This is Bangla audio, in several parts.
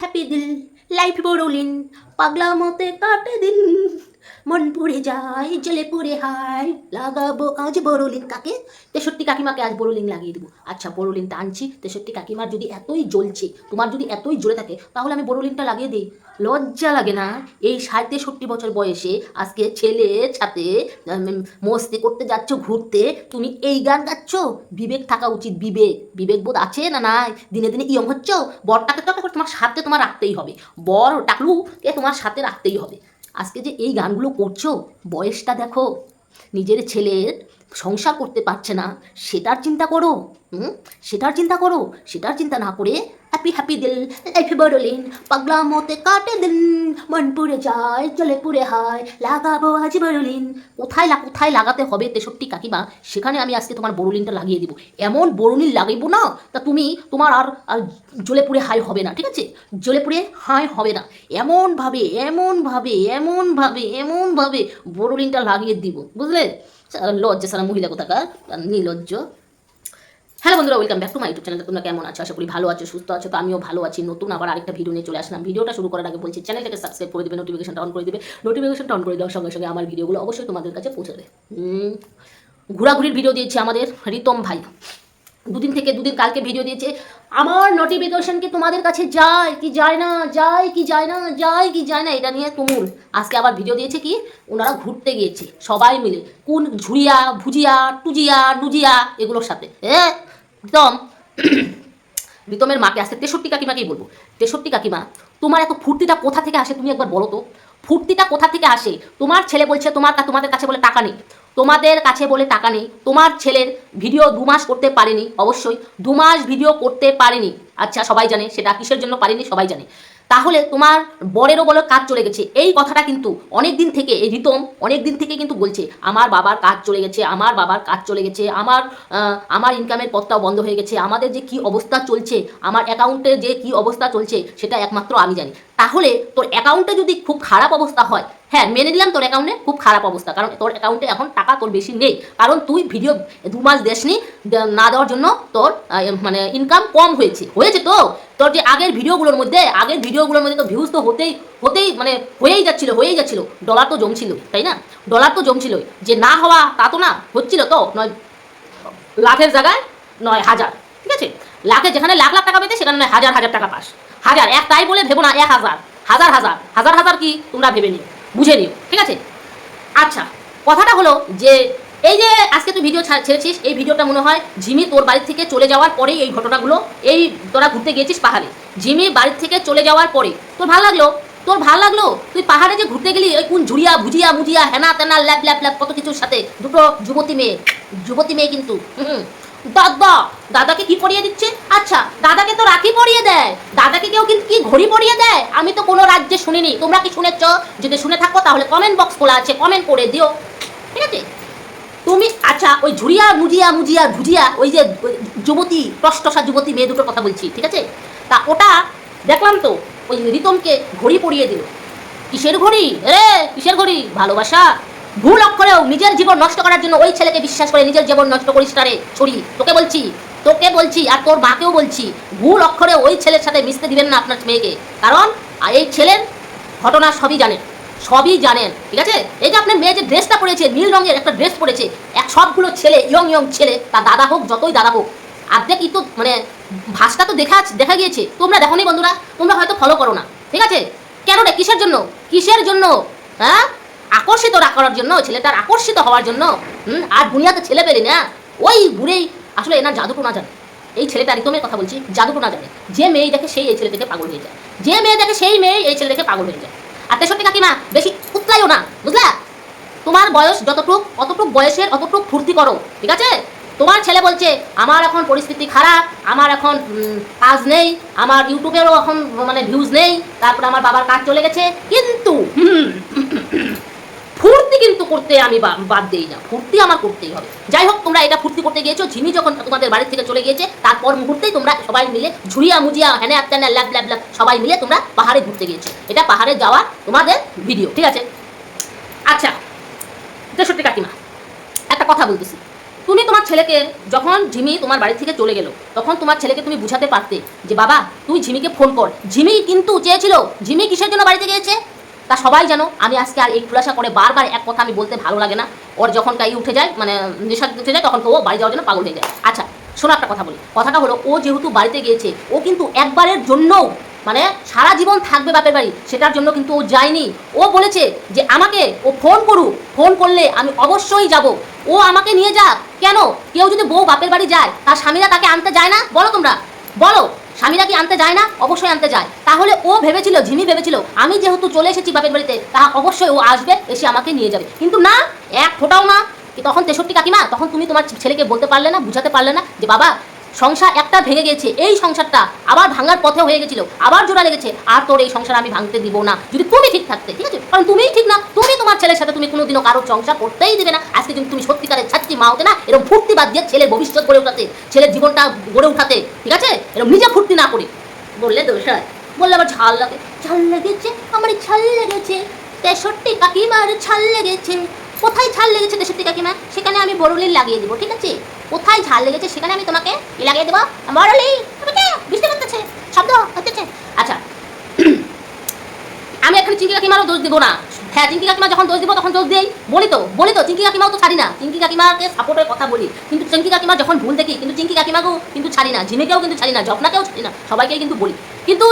হ্যাপি দিল লাইফ বড়লিন পাগলা মতে কাটে দিন। মন পড়ে যায় জলে পড়ে হায়। লাগাবো আজ বড়লিন কাকে? তেষট্টি কাকিমাকে আজ বড়লিন লাগিয়ে দেবো। আচ্ছা বড়লিন টানছি তেষট্টি কাকিমার যদি এতই জ্বলছে তোমার যদি এতই জ্বলে থাকে তাহলে আমি বড়লিনটা লাগিয়ে দিই। লজ্জা লাগে না? এই ষাট তেষট্টি বছর বয়সে আজকে সাথে উম, মস্তি করতে যাচ্ছ ঘুরতে তুমি এই গান গাচ্ছ? বিবেক থাকা উচিত বিবেক। বিবেক বোধ আছে না নাই? দিনে দিনে ইয়ং হচ্ছ? বরটাকে তো তোমার সাথে তোমার রাখতেই হবে। বর টাকলুকে তোমার সাথে রাখতেই হবে। আজকে যে এই গানগুলো করছ বয়সটা দেখো নিজের ছেলের সংসার করতে পারছে না, সেটার চিন্তা করো, হুম? সেটার চিন্তা করো, সেটার চিন্তা না করে হ্যাপি হ্যাপি দিল লাইফে বড়লিন পাগলা মতে কাটে দিন, মন পুড়ে যায়, চলে পুড়ে হায়, লাগাবো আজ বড়লিন কোথায় লা, কোথায় লাগাতে হবে তেষট্টি কাকিমা? সেখানে আমি আজকে তোমার বড়লিনটা লাগিয়ে দিব। এমন বড়লিন লাগাইবো না, তা তুমি তোমার আর আর জ্বলে পুড়ে হাই হবে না, ঠিক আছে? জ্বলে পুড়ে হাই হবে না। এমনভাবে এমনভাবে এমনভাবে এমনভাবে বড়লিনটা লাগিয়ে দিব, বুঝলে? লজ্জা সারা মহিলা কোথাকার? নির্লজ্জ হ্যালো বন্ধুরা welcome back to my YouTube channel তোমরা কেমন আছো? আশা করি ভালো আছো, সুস্থ আছো, তো আমিও ভালো আছি। নতুন আবার আরেকটা ভিডিও নিয়ে চলে আসলাম। ভিডিওটা শুরু করার আগে বলছি চ্যানেলটাকে সাবস্ক্রাইব করে দেবে নোটিফিকেশনটা অন করে দেবে। নোটিফিকেশনটা অন করে দেওয়ার সঙ্গে সঙ্গে আমার ভিডিওগুলো অবশ্যই তোমাদের কাছে পৌঁছে দেবে। ঘোরাঘুরির ভিডিও দিয়েছি আমাদের রিতম ভাই। দুদিন থেকে দুদিন কালকে ভিডিও দিয়েছে। আমার নোটিফিকেশন কি তোমাদের কাছে যায় কি যায় না? যায় কি যায় না? যায় কি যায় না? এটা নিয়ে তুমুল। আজকে আবার ভিডিও দিয়েছে কি? ওনারা ঘুরতে গিয়েছে, সবাই মিলে। কোন ঝুড়িয়া, ভুজিয়া, টুজিয়া, নুজিয়া, এগুলোর সাথে। হ্যাঁ একদম রিতমের মাকে আসতে তেষট্টি কাকিমাকেই বলব। তেষট্টি কাকিমা, তোমার এত ফুর্তিটা কোথা থেকে আসে তুমি একবার বলো তো? ফুর্তিটা কোথা থেকে আসে? তোমার ছেলে বলছে তোমার তোমাদের কাছে বলে টাকা নেই। তোমাদের কাছে বলে টাকা নেই। তোমার ছেলের ভিডিও দু মাস করতে পারেনি, অবশ্যই। দু মাস ভিডিও করতে পারেনি। আচ্ছা সবাই জানে, সেটা কিসের জন্য পারেনি, সবাই জানে। তাহলে তোমার বরেরও বলো কাজ চলে গেছে। এই কথাটা কিন্তু অনেক দিন থেকে, এই রিতম অনেক দিন থেকে কিন্তু বলছে, আমার বাবার কাজ চলে গেছে, আমার বাবার কাজ চলে গেছে, আমার আমার ইনকামের পথটাও বন্ধ হয়ে গেছে, আমাদের যে কি অবস্থা চলছে, আমার অ্যাকাউন্টে যে কি অবস্থা চলছে, সেটা একমাত্র আমি জানি। তাহলে তোর অ্যাকাউন্টে যদি খুব খারাপ অবস্থা হয় হ্যাঁ মেনে নিলাম তোর অ্যাকাউন্টে খুব খারাপ অবস্থা, কারণ তোর অ্যাকাউন্টে এখন টাকা তোর বেশি নেই। কারণ তুই ভিডিও দু মাস দেসনি, দে- না দেওয়ার জন্য তোর মানে ইনকাম কম হয়েছে। হয়েছে তো? তোর যে আগের ভিডিওগুলোর মধ্যে, আগের ভিডিওগুলোর মধ্যে তো ভিউজ তো হতেই হতেই মানে হয়েই যাচ্ছিল হয়েই যাচ্ছিল। ডলার তো জমছিল, তাই না? ডলার তো জমছিল যে না হওয়া, তা তো না, হচ্ছিল তো? নয়, লাখের জায়গায় নয় হাজার, ঠিক আছে? লাখে যেখানে লাখ লাখ টাকা পেতে সেখানে নয় হাজার হাজার টাকা পাস। হাজার, এক তাই বলে ভেবো না, এক হাজার। হাজার হাজার। হাজার হাজার কি তোমরা ভেবে নিও, বুঝে নিও, ঠিক আছে? আচ্ছা কথাটা হলো যে এই যে আজকে তুই ভিডিও ছেড়েছিস, এই ভিডিওটা মনে হয় ঝিমি তোর বাড়ি থেকে চলে যাওয়ার পরেই এই ঘটনাগুলো, এই তোরা ঘুরতে গিয়েছিস পাহাড়ে। ঝিমি বাড়ি থেকে চলে যাওয়ার পরে, তোর ভালো লাগল? তোর ভালো লাগল? তুই পাহাড়ে যে ঘুরতে গেলি, ওই কোন ঝুড়িয়া ভুজিয়া, মুজিয়া হেনা তেনা ল্যাপ ল্যাপ ল্যাপ, কত কিছুর সাথে? দুটো যুবতী মেয়ে যুবতী মেয়ে কিন্তু, হুম দাদা, দাদাকে কি পরিয়ে দিচ্ছে? আচ্ছা দাদাকে তো রাখি পরিয়ে দেয়। দাদাকে কেউ কিন্তু কি ঘড়ি পরিয়ে দেয়? আমি তো কোনো রাজ্যে শুনিনি। তোমরা কি শুনেছ? যদি শুনে থাকো, তাহলে কমেন্ট বক্স খোলা আছে। কমেন্ট করে দিও। ঠিক আছে? তুমি আচ্ছা ওই ঝুড়িয়া, মুজিয়া মুজিয়া ভুজিয়া ওই যে যুবতী টসটসা যুবতী মেয়ে দুটোর কথা বলছি, ঠিক আছে? তা ওটা, দেখলাম তো, ওই রিতমকে ঘড়ি পরিয়ে দিল। কিসের ঘড়ি? রে কিসের ঘড়ি? ভালোবাসা। ভুল অক্ষরেও নিজের জীবন নষ্ট করার জন্য ওই ছেলেকে বিশ্বাস করে নিজের জীবন নষ্ট করিস না রে ছড়ি তোকে বলছি তোকে বলছি আর তোর মাকেও বলছি ভুল অক্ষরে ওই ছেলের সাথে মিশতে দিবেন না আপনার মেয়েকে। কারণ এই ছেলের ঘটনা সবই জানেন সবই জানেন, ঠিক আছে? এই যে আপনার মেয়ে যে ড্রেসটা পরেছে, নীল রঙের একটা ড্রেস পরেছে, এক সবগুলো ছেলে, ইয়ং ইয়ং ছেলে, তার দাদা হোক, যতই দাদা হোক অর্ধেক ই তো মানে ভাষটা তো দেখা দেখা গিয়েছে। তোমরা দেখো বন্ধুরা, তোমরা হয়তো ফলো করো না, ঠিক আছে? কেন রে কিসের জন্য? কিসের জন্য? হ্যাঁ? আকর্ষিত করার জন্য, ছেলেটার আকর্ষিত হওয়ার জন্য, হুম, আর দুনিয়াতে ছেলে পেলে না, ওই বুড়েই আসলে এনার জাদুটো না জানে। এই ছেলেটা রিতমের কথা বলছি জাদুটো না জানে। যে মেয়ে দেখে সেই এই ছেলে থেকে পাগল হয়ে যায়। যে মেয়ে দেখে সেই মেয়ে এই ছেলে দেখে পাগল হয়ে যায়। আর তেষট্টি কাকিমা, বেশি উতলাইও না, বুঝলা? তোমার বয়স যতটুক, অতটুক বয়সের, অতটুক ফুর্তি করো, ঠিক আছে? তোমার ছেলে বলছে, আমার এখন পরিস্থিতি খারাপ, আমার এখন কাজ নেই, আমার ইউটিউবেরও এখন মানে ভিউজ নেই, তারপর আমার বাবার কাজ চলে গেছে। কিন্তু ফুর্তি কিন্তু করতে আমি বাদ দিই না। ফুর্তি আমার করতেই হবে। যাই হোক, তোমরা এটা ফুর্তি করতে গিয়েছো। ঝিমি যখন তোমাদের বাড়ি থেকে চলে গিয়েছে, তারপর মুহূর্তেই তোমরা সবাই মিলে ঝুড়িয়া, মুজিয়া, হ্যানে আত্যানে ল্যাব ল্যাব ল্যাব, সবাই মিলে তোমরা পাহাড়ে ঘুরতে গিয়েছো। এটা পাহাড়ে যাওয়া তোমাদের ভিডিও ঠিক আছে? আচ্ছা তেষট্টি কাকিমা, একটা কথা বলতেছি। তুমি তোমার ছেলেকে যখন ঝিমি তোমার বাড়ি থেকে চলে গেল, তখন তোমার ছেলেকে তুমি বুঝাতে পারতে যে, বাবা, তুই ঝিমিকে ফোন কর। ঝিমি কিন্তু চেয়েছিল, ঝিমি কিসের জন্য বাড়িতে গিয়েছে? তা সবাই জানো, আমি আজকে আর এই খুলাসা করে বারবার এক কথা আমি বলতে ভালো লাগে না। ওর যখন কাই উঠে যায় মানে নেশা উঠে যায়, তখন ও বাড়ি যাওয়ার জন্য পাগল হয়ে যায়। আচ্ছা শোনো একটা কথা বলি। কথাটা হলো, ও যেহেতু বাড়িতে গিয়েছে, ও কিন্তু একবারের জন্যও মানে সারা জীবন থাকবে বাপের বাড়ি, সেটার জন্য কিন্তু ও যায়নি। ও বলেছে যে, আমাকে ও ফোন করুক, ফোন করলে আমি অবশ্যই যাব। ও আমাকে নিয়ে যাক। কেন? কেউ যদি বউ বাপের বাড়ি যায়, তার স্বামীরা তাকে আনতে যায় না? বলো তোমরা। বলো। স্বামীরা কি আনতে যায় না? অবশ্যই আনতে যায়। তাহলে ও ভেবেছিল ঝিমি ভেবেছিল, আমি যেহেতু চলে এসেছি বাপের বাড়িতে, তাহা অবশ্যই ও আসবে, এসে আমাকে নিয়ে যাবে। কিন্তু না, এক ফোটাও না। তখন তেষট্টি কাকিমা? তখন তুমি তোমার ছেলেকে বলতে পারলে না, বুঝাতে পারলে না যে, বাবা সংসার একটা ভেঙে গেছে, এই সংসারটা আবার ভাঙার পথে হয়ে গেছিল, আবার জোড়া লেগেছে, আর তোর এই সংসার আমি ভাঙতে দিব না। যদি তুমি ঠিক থাকতে, ঠিক আছে? কারণ তুমিই ঠিক না, তুমি তোমার ছেলের সাথে তুমি কোনোদিনও কারোর সংসার করতেই দিবে না। আজকে যদি তুমি সত্যিকারের ছাত্রী, মা হতে না এরকম ফুর্তি বাদ দিয়ে ছেলের ভবিষ্যৎ গড়ে উঠাতে, ছেলের জীবনটা গড়ে উঠাতে, ঠিক আছে? এরকম নিজে ফুর্তি না করে। বললে দোষ বললে আবার ঝাল লাগে। ঝাল লেগেছে, আমার ঝাল লেগেছে। তেষট্টি কাকিমার ছাল লেগেছে। কোথায় ঝাল লেগেছে তেষট্টি কাকিমা? সেখানে আমি বড়লিন লাগিয়ে দেবো, ঠিক আছে? কোথায় ঝাল লেগেছে সেখানে আমি তোমাকে লাগিয়ে দেবো। বড়লি বৃষ্টি করতেছে শব্দ হচ্ছে। আচ্ছা আমি এখানে চিঙ্কি কাকিমারও দোষ দিব না। হ্যাঁ চিঙ্কি কাকিমা যখন দোষ দিব, তখন দোষ দিই। বলি তো বলি তো চিঙ্কি কাকিমাও তো ছাড়ি না। চিঙ্কি কাকিমাকে সাপোর্টের কথা বলি। কিন্তু চিঙ্কি কাকিমা যখন ভুল দেখি, কিন্তু চিঙ্কি কাকিমাকেও কিন্তু ছাড়ি না, ঝিমেকেও কিন্তু ছাড়ি না জপনাকেও ছাড়ি না, সবাইকেই কিন্তু বলি। কিন্তু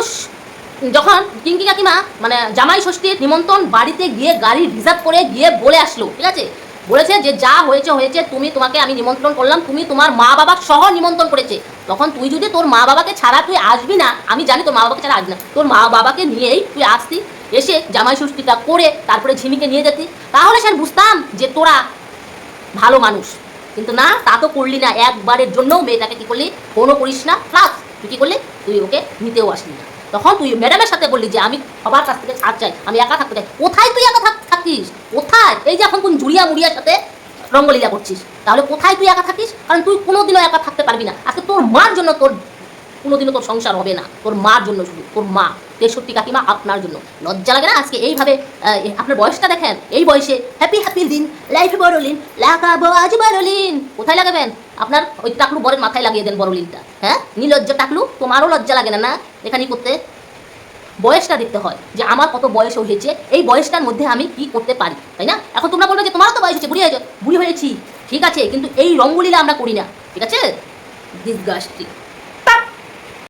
যখন চিঙ্কি কাকিমা মানে জামাই ষষ্ঠীর নিমন্ত্রণ বাড়িতে গিয়ে গাড়ি রিজার্ভ করে গিয়ে বলে আসলো, ঠিক আছে? বলেছে যে যা হয়েছে হয়েছে, তুমি তোমাকে আমি নিমন্ত্রণ করলাম, তুমি তোমার মা বাবা সহ নিমন্ত্রণ করেছে। তখন তুই যদি তোর মা বাবাকে ছাড়া তুই আসবি না, আমি জানি তোর মা বাবাকে ছাড়া আসবি না, তোর মা বাবাকে নিয়েই তুই আসতি, এসে জামাই ষষ্ঠীটা করে তারপরে ঝিমিকে নিয়ে যেতি। তাহলে স্যার বুঝতাম যে তোরা ভালো মানুষ। কিন্তু না, তা তো করলি না, একবারের জন্যও মেয়েটাকে কি করলি? ফোনও করিস না প্লাস তুই কি করলি? তুই ওকে নিতেও আসলি না। তখন তুই ম্যাডামের সাথে বললি যে আমি সবার কাছ থেকে ছাড় চাই, আমি একা থাকতে চাই। কোথায় তুই একা থাক- থাকিস? কোথায়? এই যে এখন কোন জুড়িয়া মুড়িয়ার সাথে রঙ্গলীলা করছিস, তাহলে কোথায় তুই একা থাকিস? কারণ তুই কোনোদিনও একা থাকতে পারবি না। আজকে তোর মার জন্য তোর কোনোদিনও তোর সংসার হবে না। তোর মার জন্য শুধু, তোর মা। তেষট্টি কাকিমা আপনার জন্য। লজ্জা লাগে না আজকে এইভাবে আপনার বয়সটা দেখেন? এই বয়সে হ্যাপি হ্যাপি দিন লাইফে বড়লিন লাগাবো আজ বড়লিন কোথায় লাগাবেন? আপনার ওই টাকলু বরের মাথায় লাগিয়ে দেন বড় লিলটা হ্যাঁ? নিলজ্জ টাকলু, তোমারও লজ্জা লাগে না না এখানে করতে? বয়সটা দেখতে হয় যে আমার কত বয়স হয়েছে, এই বয়সটার মধ্যে আমি কি করতে পারি, তাই না? এখন তোমরা বলবে যে তোমারও তো বয়স হয়েছে, বুড়ি হয়েছে বুড়ি হয়েছি, ঠিক আছে, কিন্তু এই রঙ্গলীলা আমরা করি না, ঠিক আছে? ডিসগাস্টিং